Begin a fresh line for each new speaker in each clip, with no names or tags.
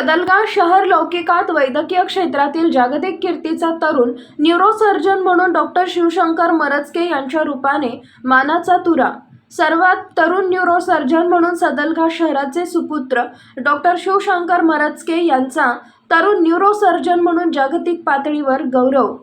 सदलगाव शहर लौकिकात वैद्यकीय क्षेत्रातील जागतिक कीर्तीचा तरुण न्यूरोसर्जन म्हणून डॉक्टर शिवशंकर मरचके यांच्या रूपाने मानाचा तुरा. सर्वात तरुण न्यूरोसर्जन म्हणून सदलगाव शहराचे सुपुत्र डॉक्टर शिवशंकर मरचके यांचा तरुण न्यूरोसर्जन म्हणून जागतिक पातळीवर गौरव.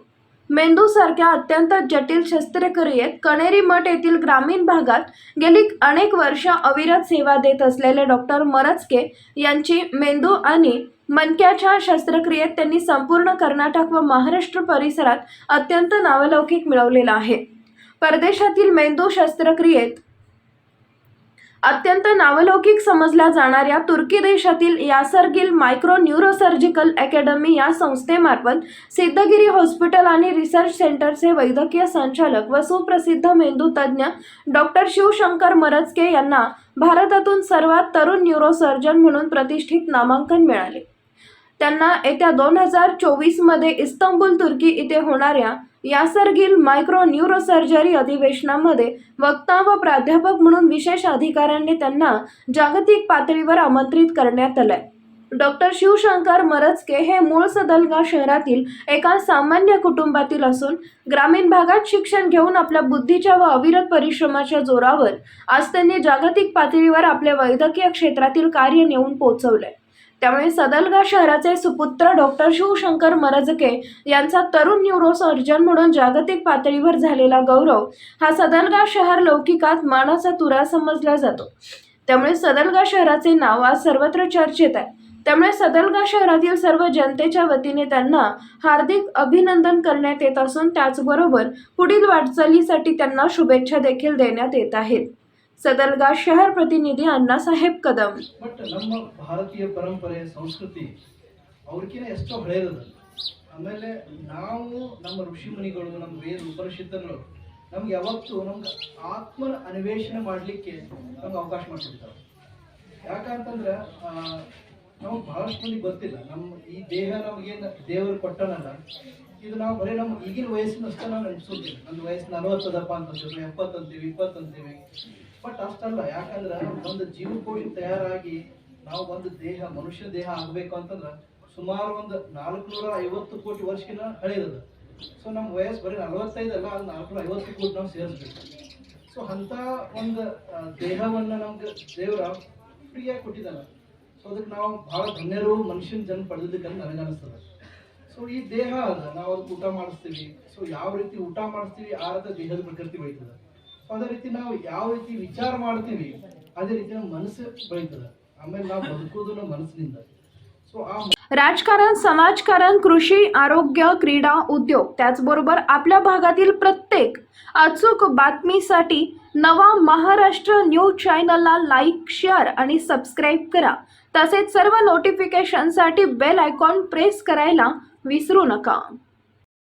मेंदूसारख्या अत्यंत जटिल शस्त्रक्रियेत कणेरी मठ येथील ग्रामीण भागात गेली अनेक वर्ष अविरत सेवा देत असलेले डॉक्टर मरचके यांची मेंदू आणि मनक्याच्या शस्त्रक्रियेत त्यांनी संपूर्ण कर्नाटक व महाराष्ट्र परिसरात अत्यंत नावलौकिक मिळवलेला आहे. परदेशातील मेंदू शस्त्रक्रियेत अत्यंत नावलौकिक समजल्या जाणाऱ्या तुर्की देशातील यासरगिल मायक्रो न्यूरोसर्जिकल अकॅडमी या संस्थेमार्फत सिद्धगिरी हॉस्पिटल आणि रिसर्च सेंटरचे वैद्यकीय संचालक व सुप्रसिद्ध मेंदू तज्ज्ञ डॉक्टर शिवशंकर मरचके यांना भारतातून सर्वात तरुण न्यूरोसर्जन म्हणून प्रतिष्ठित नामांकन मिळाले. त्यांना येत्या दोन हजार चोवीसमध्ये इस्तंबुल तुर्की इथे होणाऱ्या यासरगिल मायक्रो न्यूरोसर्जरी अधिवेशनामध्ये वक्ता व प्राध्यापक म्हणून विशेष अधिकाऱ्यांनी त्यांना जागतिक पातळीवर आमंत्रित करण्यात आलंय. डॉक्टर शिवशंकर मरचके हे मूळ सदलगा शहरातील एका सामान्य कुटुंबातील असून ग्रामीण भागात शिक्षण घेऊन आपल्या बुद्धीच्या व अविरत परिश्रमाच्या जोरावर आज त्यांनी जागतिक पातळीवर आपल्या वैद्यकीय क्षेत्रातील कार्य नेऊन पोहोचवलंय. त्यामुळे सदलगा शहराचे सुपुत्र डॉक्टर शिवशंकर मरजके यांचा तरुण न्यूरोसर्जन म्हणून जागतिक पातळीवर झालेला गौरव हा सदलगा शहर लौकिकात मानाचा तुरा समजला जातो. त्यामुळे सदलगा शहराचे नाव आज सर्वत्र चर्चेत आहे. त्यामुळे सदलगा शहरातील सर्व जनतेच्या वतीने त्यांना हार्दिक अभिनंदन करण्यात येत असून त्याचबरोबर पुढील वाटचालीसाठी त्यांना शुभेच्छा देखील देण्यात येत आहेत. सदलगा शहर प्रतिनिधी अण्णासाहेब कदम
ಬಟ್ ನಮ್ಮ ಭಾರತೀಯ ಪರಂಪರೆ ಸಂಸ್ಕೃತಿ ಅವ್ರಿಗಿನ ಎಷ್ಟೋ ಹಳೇದದ ಆಮೇಲೆ ನಾವು ನಮ್ಮ ಋಷಿ ಮುನಿಗಳು ನಮ್ಮ ವೇದ ಉಪನಿಷತ್ತುಗಳು ನಮ್ಗೆ ಯಾವತ್ತೂ ನಮ್ಗೆ ಆತ್ಮನ ಅನ್ವೇಷಣೆ ಮಾಡಲಿಕ್ಕೆ ನಮ್ಗೆ ಅವಕಾಶ ಮಾಡಿಕೊಡ್ತಾರೆ ಯಾಕಂತಂದ್ರೆ ಆ, ನಮಗೆ ಬಹಳಷ್ಟು ಮಂದಿ ಗೊತ್ತಿಲ್ಲ ನಮ್ಮ ಈ ದೇಹ ನಮಗೇನು ದೇವರು ಕೊಟ್ಟನಲ್ಲ ಇದು ನಾವು ಬರೀ ನಮ್ಮ ಈಗಿನ ವಯಸ್ಸಿನಷ್ಟೇ ನಾವು ನೆನೆಸೋದಿಲ್ಲ ಒಂದು ವಯಸ್ಸು ನಲವತ್ತದಪ್ಪ ಅಂತೀವಿ ಎಪ್ಪತ್ತು ಅಂತೀವಿ ಇಪ್ಪತ್ತು ಅಂತೀವಿ ಬಟ್ ಅಷ್ಟಲ್ಲ, ಯಾಕಂದ್ರೆ ಒಂದು ಜೀವಕೋಶ ತಯಾರಾಗಿ ನಾವು ಒಂದು ದೇಹ, ಮನುಷ್ಯ ದೇಹ ಆಗ್ಬೇಕು ಅಂತಂದ್ರೆ ಸುಮಾರು ಒಂದು ನಾಲ್ಕುನೂರ ಐವತ್ತು ಕೋಟಿ ವರ್ಷಕ್ಕಿಂತ ಹಳೆಯದ ಸೊ ನಮ್ಮ ವಯಸ್ಸು ಬರೀ ನಲವತ್ತೈದು ಅಲ್ಲ, ಅದು ನಾಲ್ಕುನೂರ ಐವತ್ತು ಕೋಟಿ ನಾವು ಸೇರಿಸ್ಬೇಕು ಸೊ ಅಂತ ಒಂದು ದೇಹವನ್ನ ನಮ್ಗೆ ದೇವರ ಫ್ರೀಯಾಗಿ ಕೊಟ್ಟಿದ್ದಾನೆ. ಸೊ ಅದಕ್ಕೆ ನಾವು ಬಹಳ ಧನ್ಯರು, ಮನುಷ್ಯನ ಜನ್ಮ ಪಡೆದಿದ್ದಕ್ಕೆ ಅಂತ ನನಗೆ ಅನಿಸ್ತದೆ. ಸೊ ಈ ದೇಹ ಅದ ನಾವು ಅದಕ್ಕೆ ಊಟ ಮಾಡಿಸ್ತೀವಿ. ಸೊ ಯಾವ ರೀತಿ ಊಟ ಮಾಡಿಸ್ತೀವಿ, ಆ ರೀತಿ ದೇಹದ ಪ್ರಕೃತಿ ಬೆಳೀತದೆ ಸೊ ಅದೇ ರೀತಿ ನಾವು ಯಾವ ರೀತಿ ವಿಚಾರ ಮಾಡ್ತೀವಿ ಅದೇ ರೀತಿ ನಮ್ಮ ಮನಸ್ಸು ಬೆಳೀತದೆ ಆಮೇಲೆ ನಾವು ಬದುಕೋದು ನಮ್ಮ ಮನಸ್ಸಿನಿಂದ ಸೊ ಆ
राजकारण समाजकारण कृषी आरोग्य क्रीडा उद्योग त्याचबरोबर आपल्या भागातील प्रत्येक अचूक बातमीसाठी नवा महाराष्ट्र न्यूज चॅनलला लाईक शेअर आणि सबस्क्राईब करा तसेच सर्व नोटिफिकेशनसाठी बेल आयकॉन प्रेस करायला विसरू नका